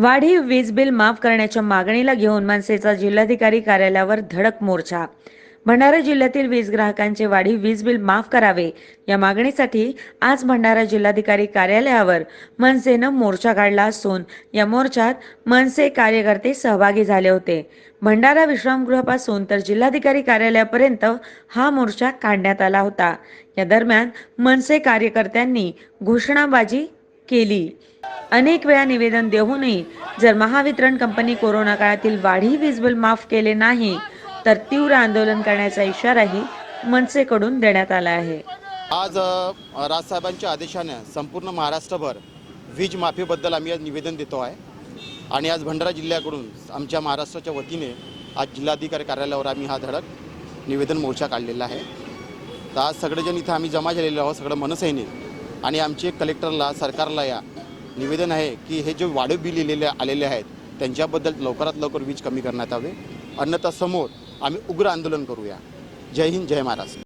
वाढीव वीज बिल माफ करण्याच्या मागणीला घेऊन मनसेचा जिल्हाधिकारी कार्यालयावर धडक मोर्चा. भंडारा जिल्ह्यातील वीज ग्राहकांचे वाढीव वीज बिल माफ करावे या मागणीसाठी आज भंडारा जिल्हाधिकारी कार्यालयावर मनसेनं मोर्चा काढला असून या मोर्चात मनसे कार्यकर्ते सहभागी झाले होते. भंडारा विश्रामगृहापासून तर जिल्हाधिकारी कार्यालयापर्यंत हा मोर्चा काढण्यात आला होता. या दरम्यान मनसे कार्यकर्त्यांनी घोषणाबाजी केली. अनेक वेळा निवेदन देऊनही जर महावितरण कंपनी कोरोना काळातील वाढीव वीज बिल माफ केले नाही तर तीव्र आंदोलन करण्याचा इशाराही मनसेकडून देण्यात आला आहे. आज राजसाहेबांच्या आदेशाने संपूर्ण महाराष्ट्रभर वीज माफीबद्दल आम्ही आज निवेदन देतो आहे. आणि आज भंडारा जिल्ह्याकडून आमच्या महाराष्ट्राच्या वतीने आज जिल्हाधिकारी कार्यालयावर आम्ही हा धडक निवेदन मोर्चा काढलेला आहे. तर आज सगळेजण इथं आम्ही जमा झालेलो आहोत सगळं मनसैनिक आणि आमचे कलेक्टरला सरकारला या निवेदन आहे की हे जे वाढीव बिल लिहिलेले आलेले आहेत त्यांच्याबद्दल लवकरात लवकर वीज कमी करण्यात यावे. अन्यथा समोर आम्ही उग्र आंदोलन करूया. जय हिंद जय महाराष्ट्र.